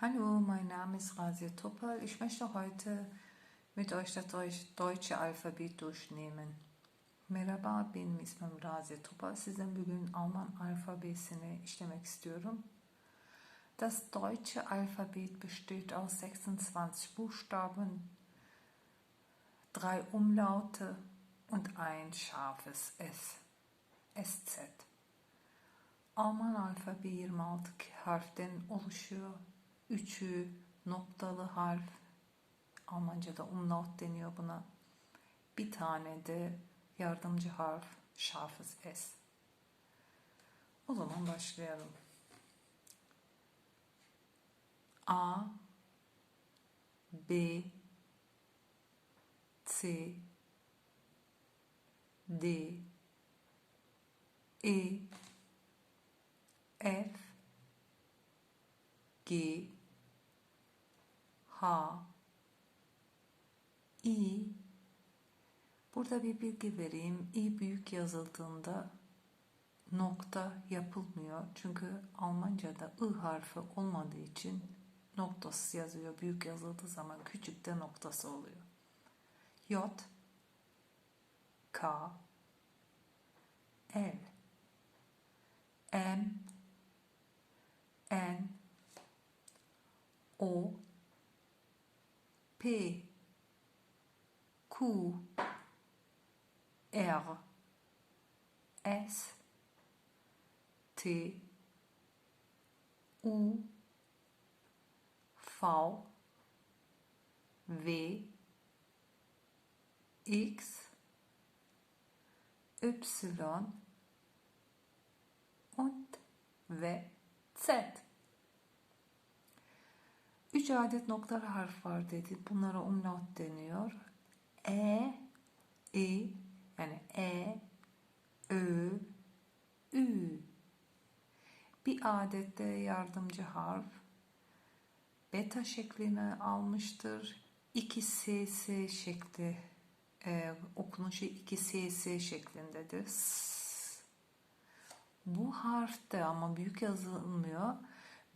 Hallo, mein Name ist Rasia Topal. Ich möchte heute mit euch das deutsche Alphabet durchnehmen. Merhaba, benim ismim Razi Topal. Sizin bugün Alman alfabesini işlemek istiyorum. Das deutsche Alphabet besteht aus 26 Buchstaben, drei Umlaute und ein scharfes S. SZ. Alman alfabe 26 harften oluşuyor. Üçü noktalı harf. Almanca'da umlaut deniyor buna. Bir tane de yardımcı harf şarfız S. O zaman başlayalım. A B C D E F G H I Burada bir bilgi vereyim. İ büyük yazıldığında nokta yapılmıyor. Çünkü Almanca'da I harfi olmadığı için noktasız yazıyor. Büyük yazıldığı zaman küçük de noktası oluyor. J K L M N O P Q R S T U V W X Y und ve Z. Üç adet noktalı harf var dedi. Bunlara umlaut deniyor. E, I, yani E, Ö, Ü. Bir adette yardımcı harf beta şeklini almıştır. İki SS şekli e, okunuşu iki SS şeklindedir. S. Bu harf de ama büyük yazılmıyor.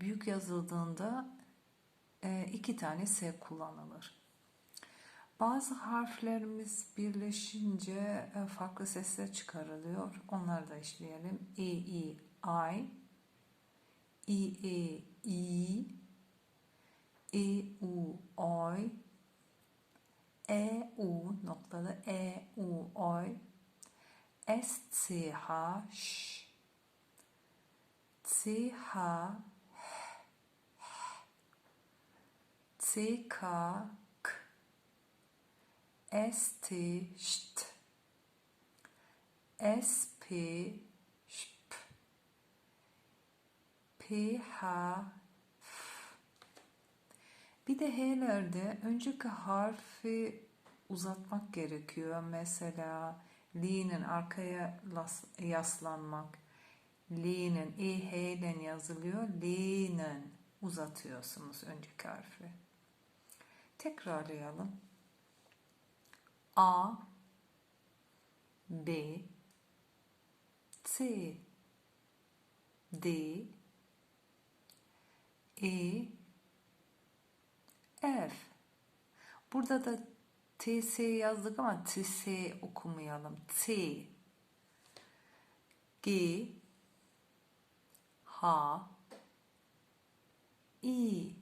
Büyük yazıldığında iki tane S kullanılır. Bazı harflerimiz birleşince e, farklı sesler çıkarılıyor. Onları da işleyelim. E, I, I, I, E, I, E, U, Oy, E, U noktalı E, U, Oy, S, C, H, Ş, C, H, C, K, ST şt SP şp PH bir de H'lerde önceki harfi uzatmak gerekiyor. Mesela L'nin arkaya yaslanmak. L'nin E, H ile yazılıyor. L'nin uzatıyorsunuz önceki harfi. Tekrarlayalım. A B C D E F Burada da TS yazdık ama TS okumayalım. T G H I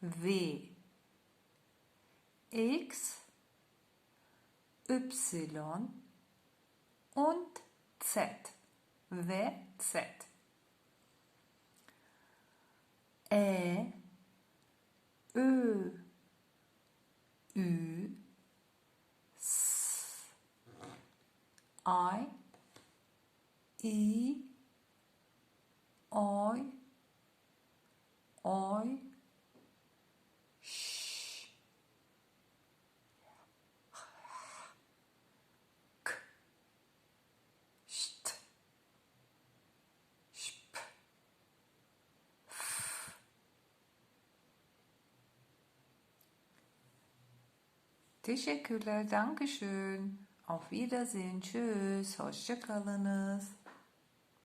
W X Y und Z. W, Z. E, Ö, Ü, S, I, I, Teşekkürler, Dankeschön. Auf Wiedersehen, tschüss, hoşça kalınız.